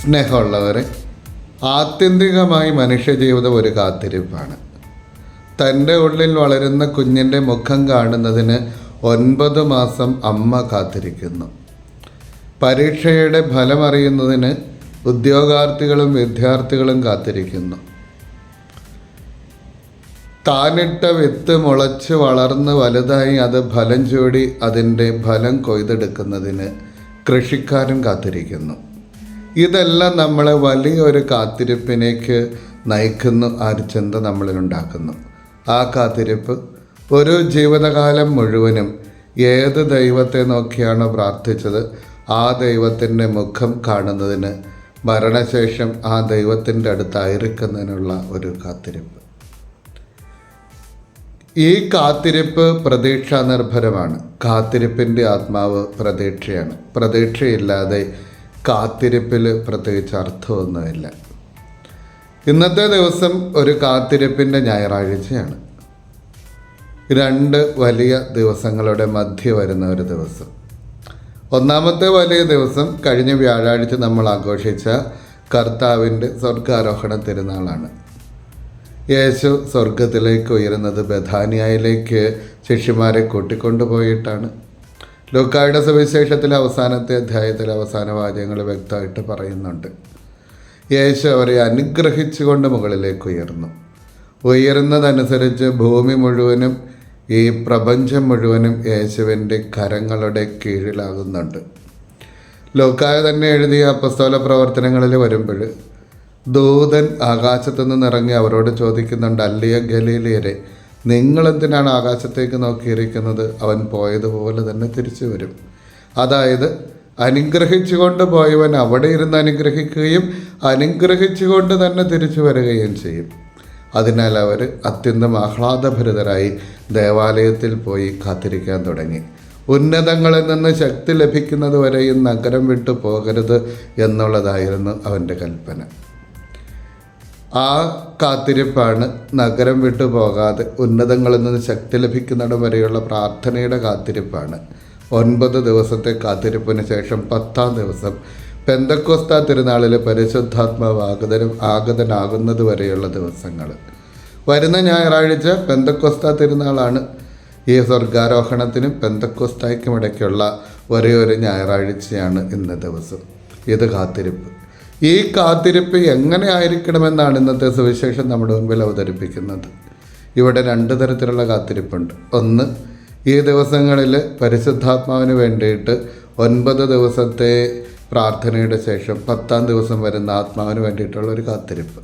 സ്നേഹമുള്ളവരെ ആത്യന്തികമായി മനുഷ്യജീവിതം ഒരു കാത്തിരിപ്പാണ്. തന്റെ ഉള്ളിൽ വളരുന്ന കുഞ്ഞിന്റെ മുഖം കാണുന്നതിന് ഒൻപത് മാസം അമ്മ കാത്തിരിക്കുന്നു. പരീക്ഷയുടെ ഫലമറിയുന്നതിന് ഉദ്യോഗാർത്ഥികളും വിദ്യാർത്ഥികളും കാത്തിരിക്കുന്നു. താനിട്ട വിത്ത് മുളച്ച് വളർന്ന് വലുതായി അത് ഫലം ചൂടി അതിന്റെ ഫലം കൊയ്തെടുക്കുന്നതിന് കൃഷിക്കാരും കാത്തിരിക്കുന്നു. ഇതെല്ലാം നമ്മളെ വലിയൊരു കാത്തിരിപ്പിനേക്ക് നയിക്കുന്നു ആ ഒരു ചിന്ത നമ്മളിലുണ്ടാക്കുന്നു. ആ കാത്തിരിപ്പ് ഒരു ജീവിതകാലം മുഴുവനും ഏത് ദൈവത്തെ നോക്കിയാണോ പ്രാർത്ഥിച്ചത് ആ ദൈവത്തിന്റെ മുഖം കാണുന്നതിന് മരണശേഷം ആ ദൈവത്തിന്റെ അടുത്തായിരിക്കുന്നതിനുള്ള ഒരു കാത്തിരിപ്പ്. ഈ കാത്തിരിപ്പ് പ്രതീക്ഷാ നിർഭരമാണ് കാത്തിരിപ്പിന്റെ ആത്മാവ് പ്രതീക്ഷയാണ്. പ്രതീക്ഷയില്ലാതെ കാത്തിരിപ്പിൽ പ്രത്യേകിച്ച് അർത്ഥമൊന്നുമില്ല. ഇന്നത്തെ ദിവസം ഒരു കാത്തിരിപ്പിന്റെ ഞായറാഴ്ചയാണ്. രണ്ട് വലിയ ദിവസങ്ങളുടെ മധ്യ വരുന്ന ഒരു ദിവസം. ഒന്നാമത്തെ വലിയ ദിവസം കഴിഞ്ഞ വ്യാഴാഴ്ച നമ്മൾ ആഘോഷിച്ച കർത്താവിന്റെ സ്വർഗാരോഹണ തിരുനാളാണ്. യേശു സ്വർഗത്തിലേക്ക് ഉയരുന്നത് ബഥാനിയയിലേക്ക് ശിഷ്യന്മാരെ കൂട്ടിക്കൊണ്ടുപോയിട്ടാണ്. ലൂക്കായുടെ സുവിശേഷത്തിലെ അവസാനത്തെ അധ്യായത്തിലെ അവസാന വാചകങ്ങൾ വ്യക്തമായിട്ട് പറയുന്നുണ്ട്. യേശു അവരെ അനുഗ്രഹിച്ചുകൊണ്ട് മുകളിലേക്ക് ഉയർന്നു. ഉയരുന്നതനുസരിച്ച് ഭൂമി മുഴുവനും ഈ പ്രപഞ്ചം മുഴുവനും യേശുവിന്റെ കരങ്ങളുടെ കീഴിലാകുന്നുണ്ട്. ലോക്കായ തന്നെ എഴുതിയ അപ്പസ്തോല പ്രവർത്തനങ്ങളിൽ വരുമ്പോൾ ദൂതൻ ആകാശത്തു നിന്ന് ഇറങ്ങി അവരോട് ചോദിക്കുന്നുണ്ട് അല്ലിയ ഗലീലിയരെ നിങ്ങളെന്തിനാണ് ആകാശത്തേക്ക് നോക്കിയിരിക്കുന്നത്? അവൻ പോയതുപോലെ തന്നെ തിരിച്ചു വരും. അതായത് അനുഗ്രഹിച്ചുകൊണ്ട് പോയവൻ അവിടെ ഇരുന്ന് അനുഗ്രഹിക്കുകയും അനുഗ്രഹിച്ചുകൊണ്ട് തന്നെ തിരിച്ചു വരികയും ചെയ്യും. അതിനാൽ അവർ അത്യന്തം ആഹ്ലാദഭരിതരായി ദേവാലയത്തിൽ പോയി കാത്തിരിക്കാൻ തുടങ്ങി. ഉന്നതങ്ങളിൽ നിന്ന് ശക്തി ലഭിക്കുന്നത് വരെയും നഗരം വിട്ടു പോകരുത് എന്നുള്ളതായിരുന്നു അവന്റെ കൽപ്പന. ആ കാത്തിരിപ്പാണ് നഗരം വിട്ടു പോകാതെ ഉന്നതങ്ങളിൽ നിന്ന് ശക്തി ലഭിക്കുന്നിടം വരെയുള്ള പ്രാർത്ഥനയുടെ കാത്തിരിപ്പാണ്. ഒൻപത് ദിവസത്തെ കാത്തിരിപ്പിന് ശേഷം പത്താം ദിവസം പെന്തക്കോസ്ത തിരുനാളിൽ പരിശുദ്ധാത്മാവ് ആഗതനും ആഗതനാകുന്നത് വരെയുള്ള ദിവസങ്ങൾ. വരുന്ന ഞായറാഴ്ച പെന്തക്കോസ്ത തിരുനാളാണ്. ഈ സ്വർഗാരോഹണത്തിനും പെന്തക്കോസ്തായ്ക്കും ഇടയ്ക്കുള്ള ഒരേ ഒരു ഞായറാഴ്ചയാണ് ഇന്ന ദിവസം. ഇത് കാത്തിരിപ്പ്. ഈ കാത്തിരിപ്പ് എങ്ങനെ ആയിരിക്കണമെന്നാണ് ഇന്നത്തെ സുവിശേഷം നമ്മുടെ മുമ്പിൽ അവതരിപ്പിക്കുന്നത്. ഇവിടെ രണ്ട് തരത്തിലുള്ള കാത്തിരിപ്പുണ്ട്. ഒന്ന് ഈ ദിവസങ്ങളിൽ പരിശുദ്ധാത്മാവിന് വേണ്ടിയിട്ട് ഒൻപത് ദിവസത്തെ പ്രാർത്ഥനയുടെ ശേഷം പത്താം ദിവസം വരുന്ന ആത്മാവിന് വേണ്ടിയിട്ടുള്ള ഒരു കാത്തിരിപ്പ്.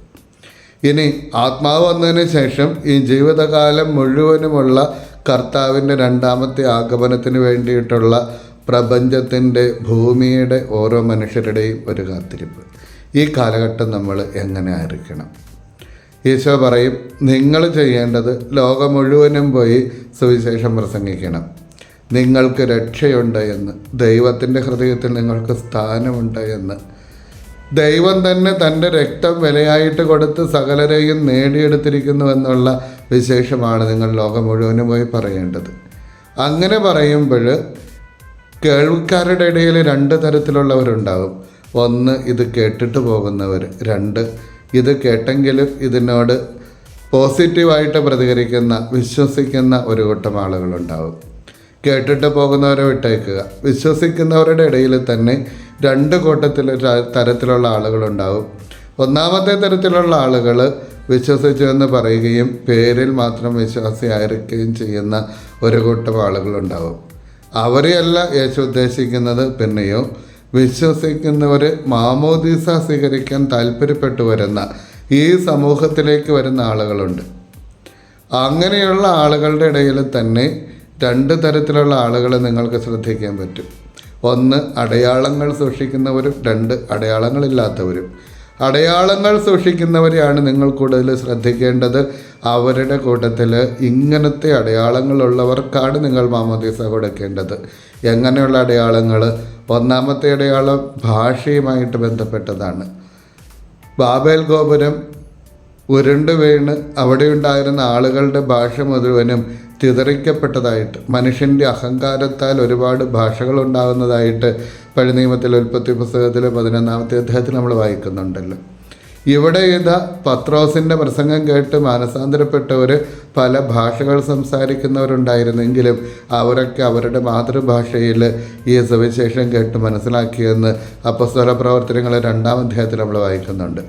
ഇനി ആത്മാവ് വന്നതിന് ശേഷം ഈ ജീവിതകാലം മുഴുവനുമുള്ള കർത്താവിന്റെ രണ്ടാമത്തെ ആഗമനത്തിന് വേണ്ടിയിട്ടുള്ള പ്രപഞ്ചത്തിന്റെ ഭൂമിയുടെ ഓരോ മനുഷ്യരുടെയും ഒരു കാത്തിരിപ്പ്. ഈ കാലഘട്ടം നമ്മൾ എങ്ങനെ ആയിരിക്കണം? ഈശോ പറയും നിങ്ങൾ ചെയ്യേണ്ടത് ലോകം മുഴുവനും പോയി സുവിശേഷം പ്രസംഗിക്കണം. നിങ്ങൾക്ക് രക്ഷയുണ്ട് എന്ന്. ദൈവത്തിന്റെ ഹൃദയത്തിൽ നിങ്ങൾക്ക് സ്ഥാനമുണ്ട് എന്ന്. ദൈവം തന്നെ തന്റെ രക്തം വിലയായിട്ട് കൊടുത്ത് സകലരെയും നേടിയെടുത്തിരിക്കുന്നു എന്നുള്ള വിശേഷമാണ് നിങ്ങൾ ലോകം മുഴുവനും പോയി പറയേണ്ടത്. അങ്ങനെ പറയുമ്പോൾ കേൾവിക്കാരുടെ ഇടയിൽ രണ്ട് തരത്തിലുള്ളവരുണ്ടാകും ഒന്ന് ഇത് കേട്ടിട്ട് പോകുന്നവർ രണ്ട് ഇത് കേട്ടെങ്കിലും ഇതിനോട് പോസിറ്റീവായിട്ട് പ്രതികരിക്കുന്ന വിശ്വസിക്കുന്ന ഒരു കൂട്ടം ആളുകളുണ്ടാവും. കേട്ടിട്ട് പോകുന്നവരെ വിട്ടേക്കുക വിശ്വസിക്കുന്നവരുടെ ഇടയിൽ തന്നെ രണ്ട് കൂട്ടത്തിൽ തരത്തിലുള്ള ആളുകളുണ്ടാവും. ഒന്നാമത്തെ തരത്തിലുള്ള ആളുകൾ വിശ്വസിച്ചു എന്ന് പറയുകയും പേരിൽ മാത്രം വിശ്വാസിയായിരിക്കുകയും ചെയ്യുന്ന ഒരു കൂട്ടം ആളുകളുണ്ടാവും. അവരെയല്ല യേശു ഉദ്ദേശിക്കുന്നത് പിന്നെയോ വിശ്വസിക്കുന്നവർ മാമോദീസ സ്വീകരിക്കാൻ താല്പര്യപ്പെട്ടു വരുന്ന ഈ സമൂഹത്തിലേക്ക് വരുന്ന ആളുകളുണ്ട്. അങ്ങനെയുള്ള ആളുകളുടെ ഇടയിൽ തന്നെ രണ്ട് തരത്തിലുള്ള ആളുകളെ നിങ്ങൾക്ക് ശ്രദ്ധിക്കാൻ പറ്റും. ഒന്ന് അടയാളങ്ങൾ സൂക്ഷിക്കുന്നവരും. രണ്ട് അടയാളങ്ങളില്ലാത്തവരും. അടയാളങ്ങൾ സൂക്ഷിക്കുന്നവരെയാണ് നിങ്ങൾ കൂടുതൽ ശ്രദ്ധിക്കേണ്ടത്. അവരുടെ കൂട്ടത്തിൽ ഇങ്ങനത്തെ അടയാളങ്ങളുള്ളവർക്കാണ് നിങ്ങൾ മാമോദീസ കൊടുക്കേണ്ടത്. എങ്ങനെയുള്ള അടയാളങ്ങൾ ഒന്നാമത്തെ അടയാളം ഭാഷയുമായിട്ട് ബന്ധപ്പെട്ടതാണ്. ബാബേൽ ഗോപുരം ഉരുണ്ടു വീണ് അവിടെ ഉണ്ടായിരുന്ന ആളുകളുടെ ഭാഷ മുഴുവനും ചിതറിക്കപ്പെട്ടതായിട്ട് മനുഷ്യന്റെ അഹങ്കാരത്താൽ ഒരുപാട് ഭാഷകൾ ഉണ്ടാകുന്നതായിട്ട് പഴയ ഉൽപ്പത്തി പുസ്തകത്തിലെ പതിനൊന്നാമത്തെ അധ്യായത്തിൽ നമ്മൾ വായിക്കുന്നുണ്ടല്ലോ. ഇവിടെ ഇതാ പത്രോസിന്റെ പ്രസംഗം കേട്ട് മാനസാന്തരപ്പെട്ടവർ പല ഭാഷകൾ സംസാരിക്കുന്നവരുണ്ടായിരുന്നെങ്കിലും അവരൊക്കെ അവരുടെ മാതൃഭാഷയിൽ ഈ സുവിശേഷം കേട്ട് മനസ്സിലാക്കിയെന്ന് അപ്പസ്വല പ്രവർത്തനങ്ങൾ രണ്ടാം അധ്യായത്തിൽ നമ്മൾ വായിക്കുന്നുണ്ട്.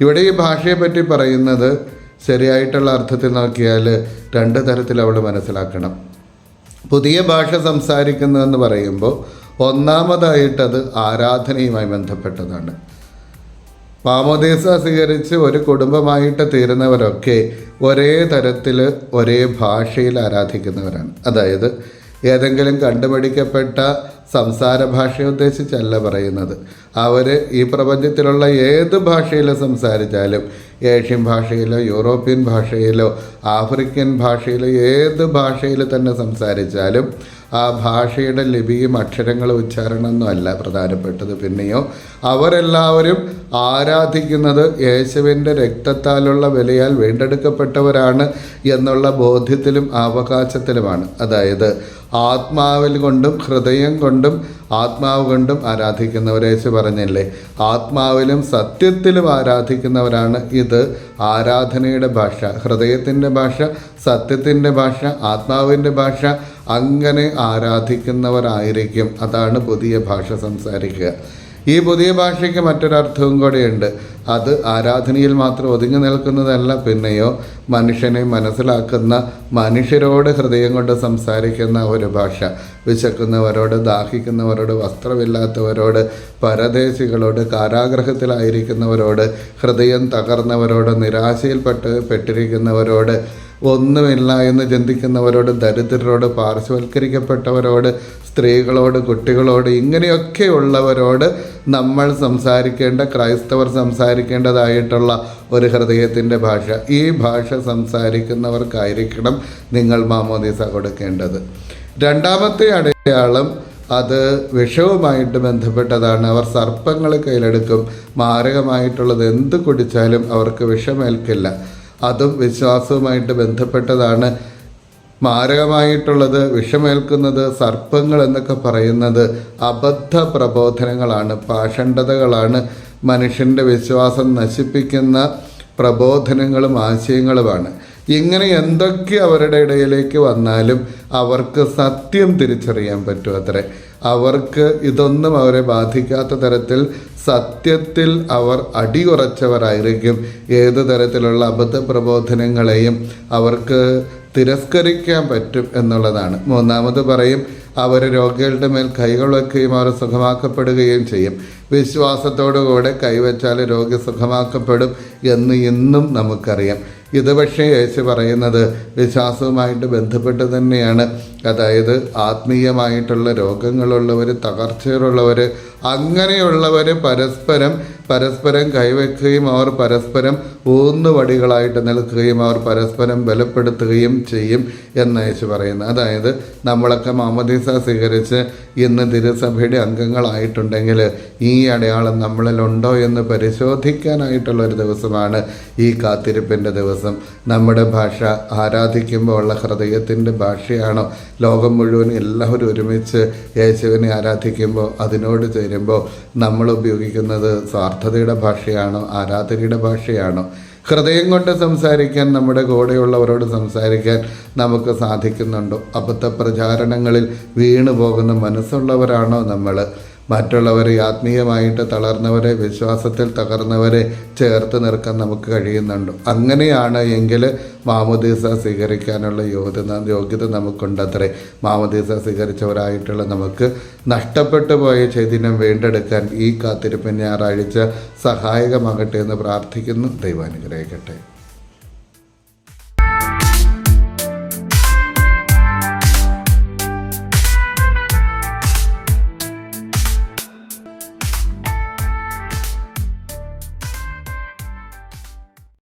ഇവിടെ ഈ ഭാഷയെപ്പറ്റി പറയുന്നത് ശരിയായിട്ടുള്ള അർത്ഥത്തിൽ നോക്കിയാൽ രണ്ട് തരത്തിൽ അവൾ മനസ്സിലാക്കണം. പുതിയ ഭാഷ സംസാരിക്കുന്നതെന്ന് പറയുമ്പോൾ ഒന്നാമതായിട്ടത് ആരാധനയുമായി ബന്ധപ്പെട്ടതാണ്. മാമോദീസ സ്വീകരിച്ച് ഒരു കുടുംബമായിട്ട് തീരുന്നവരൊക്കെ ഒരേ തരത്തിൽ ഒരേ ഭാഷയിൽ ആരാധിക്കുന്നവരാണ്. അതായത് ഏതെങ്കിലും കണ്ടുപിടിക്കപ്പെട്ട സംസാര ഭാഷയെ ഉദ്ദേശിച്ചല്ല പറയുന്നത്. അവർ ഈ പ്രപഞ്ചത്തിലുള്ള ഏത് ഭാഷയിൽ സംസാരിച്ചാലും ഏഷ്യൻ ഭാഷയിലോ യൂറോപ്യൻ ഭാഷയിലോ ആഫ്രിക്കൻ ഭാഷയിലോ ഏത് ഭാഷയിൽ തന്നെ സംസാരിച്ചാലും ആ ഭാഷയുടെ ലിപിയും അക്ഷരങ്ങളും ഉച്ചാരണമൊന്നും അല്ല പ്രധാനപ്പെട്ടത്. പിന്നെയോ അവരെല്ലാവരും ആരാധിക്കുന്നത് യേശുവിന്റെ രക്തത്താലുള്ള വിലയാൽ വീണ്ടെടുക്കപ്പെട്ടവരാണ് എന്നുള്ള ബോധ്യത്തിലും അവകാശത്തിലുമാണ്. അതായത് ആത്മാവിൽ കൊണ്ടും ഹൃദയം കൊണ്ടും ആത്മാവ് കൊണ്ടും ആരാധിക്കുന്നവരെ വെച്ച് പറഞ്ഞില്ലേ? ആത്മാവിലും സത്യത്തിലും ആരാധിക്കുന്നവരാണ് ഇത്. ആരാധനയുടെ ഭാഷ ഹൃദയത്തിന്റെ ഭാഷ സത്യത്തിന്റെ ഭാഷ ആത്മാവിന്റെ ഭാഷ അങ്ങനെ ആരാധിക്കുന്നവരായിരിക്കും. അതാണ് പുതിയ ഭാഷ സംസാരിക്കുക. ഈ പുതിയ ഭാഷയ്ക്ക് മറ്റൊരർത്ഥവും കൂടെയുണ്ട്. അത് ആരാധനയിൽ മാത്രം ഒതുങ്ങി നിൽക്കുന്നതല്ല പിന്നെയോ മനുഷ്യനെ മനസ്സിലാക്കുന്ന മനുഷ്യരോട് ഹൃദയം കൊണ്ട് സംസാരിക്കുന്ന ഒരു ഭാഷ. വിശക്കുന്നവരോട് ദാഹിക്കുന്നവരോട് വസ്ത്രമില്ലാത്തവരോട് പരദേശികളോട് കാരാഗ്രഹത്തിലായിരിക്കുന്നവരോട് ഹൃദയം തകർന്നവരോട് നിരാശയിൽപ്പെട്ട് പെട്ടിരിക്കുന്നവരോട് ഒന്നുമില്ല എന്ന് ചിന്തിക്കുന്നവരോട് ദരിദ്രരോട് പാർശ്വവൽക്കരിക്കപ്പെട്ടവരോട് സ്ത്രീകളോട് കുട്ടികളോട് ഇങ്ങനെയൊക്കെയുള്ളവരോട് നമ്മൾ സംസാരിക്കേണ്ട ക്രൈസ്തവർ സംസാരിക്കേണ്ടതായിട്ടുള്ള ഒരു ഹൃദയത്തിന്റെ ഭാഷ. ഈ ഭാഷ സംസാരിക്കുന്നവർക്കായിരിക്കണം നിങ്ങൾ മാമോദീസ കൊടുക്കേണ്ടത്. രണ്ടാമത്തെ അടയാളം അത് വിഷവുമായിട്ട് ബന്ധപ്പെട്ടതാണ്. അവർ സർപ്പങ്ങൾ കയ്യിലെടുക്കും. മാരകമായിട്ടുള്ളത് എന്ത് കുടിച്ചാലും അവർക്ക് വിഷമേൽക്കില്ല. അതും വിശ്വാസവുമായിട്ട് ബന്ധപ്പെട്ടതാണ്. മാരകമായിട്ടുള്ളത് വിഷമേൽക്കുന്നത് സർപ്പങ്ങൾ എന്നൊക്കെ പറയുന്നത് അബദ്ധ പ്രബോധനങ്ങളാണ് പാഷണ്ഡതകളാണ്. മനുഷ്യന്റെ വിശ്വാസം നശിപ്പിക്കുന്ന പ്രബോധനങ്ങളും ആശയങ്ങളുമാണ്. ഇങ്ങനെ എന്തൊക്കെ അവരുടെ ഇടയിലേക്ക് വന്നാലും അവർക്ക് സത്യം തിരിച്ചറിയാൻ പറ്റും അത്രേ. അവർക്ക് ഇതൊന്നും അവരെ ബാധിക്കാത്ത തരത്തിൽ സത്യത്തിൽ അവർ അടിയുറച്ചവരായിരിക്കും ഏത് തരത്തിലുള്ള അബദ്ധ പ്രബോധനങ്ങളെയും അവർക്ക് തിരസ്കരിക്കാൻ പറ്റും എന്നുള്ളതാണ്. മൂന്നാമത് പറയും അവർ രോഗികളുടെ മേൽ കൈകൾ വയ്ക്കുകയും അവർ സുഖമാക്കപ്പെടുകയും ചെയ്യും. വിശ്വാസത്തോടുകൂടെ കൈവച്ചാൽ രോഗി സുഖമാക്കപ്പെടും എന്ന് ഇന്നും നമുക്കറിയാം. ഇത് പക്ഷേ യേശു പറയുന്നത് വിശ്വാസവുമായിട്ട് ബന്ധപ്പെട്ട് തന്നെയാണ്. അതായത് ആത്മീയമായിട്ടുള്ള രോഗങ്ങളുള്ളവർ തകർച്ചകളുള്ളവർ അങ്ങനെയുള്ളവർ പരസ്പരം പരസ്പരം കൈവയ്ക്കുകയും അവർ പരസ്പരം ഊന്നുവടികളായിട്ട് നിൽക്കുകയും അവർ പരസ്പരം ബലപ്പെടുത്തുകയും ചെയ്യും എന്ന് യേശു പറയുന്നു. അതായത് നമ്മളൊക്കെ മാമദീസ സ്വീകരിച്ച് ഇന്ന് തിരുസഭയുടെ അംഗങ്ങളായിട്ടുണ്ടെങ്കിൽ ഈ അടയാളം നമ്മളിലുണ്ടോ എന്ന് പരിശോധിക്കാനായിട്ടുള്ള ഒരു ദിവസമാണ് ഈ കാത്തിരിപ്പിന്റെ ദിവസം നമ്മുടെ ഭാഷ ആരാധിക്കുമ്പോൾ ഉള്ള ഹൃദയത്തിന്റെ ഭാഷയാണോ? ലോകം മുഴുവൻ എല്ലാവരും ഒരുമിച്ച് യേശുവിനെ ആരാധിക്കുമ്പോൾ അതിനോട് ചേരുമ്പോൾ നമ്മൾ ഉപയോഗിക്കുന്നത് സ്വാർത്ഥതയുടെ ഭാഷയാണോ ആരാധനയുടെ ഭാഷയാണോ? ഹൃദയം കൊണ്ട് സംസാരിക്കാൻ നമ്മുടെ കൂടെയുള്ളവരോട് സംസാരിക്കാൻ നമുക്ക് സാധിക്കുന്നുണ്ടോ? അബദ്ധ പ്രചാരണങ്ങളിൽ വീണു പോകുന്ന മനസ്സുള്ളവരാണോ നമ്മൾ? മറ്റുള്ളവരെ ആത്മീയമായിട്ട് തളർന്നവരെ വിശ്വാസത്തിൽ തകർന്നവരെ ചേർത്ത് നിർക്കാൻ നമുക്ക് കഴിയുന്നുണ്ട്. അങ്ങനെയാണ് എങ്കിൽ മാമോദീസ സ്വീകരിക്കാനുള്ള യോഗ്യത യോഗ്യത നമുക്കുണ്ടത്രേ. മാമോദീസ സ്വീകരിച്ചവരായിട്ടുള്ള നമുക്ക് നഷ്ടപ്പെട്ടു പോയ ചൈതന്യം വീണ്ടെടുക്കാൻ ഈ കാത്തിരിപ്പ് ഞായറാഴ്ച സഹായകമാകട്ടെ എന്ന് പ്രാർത്ഥിക്കുന്നു. ദൈവാനുഗ്രഹിക്കട്ടെ.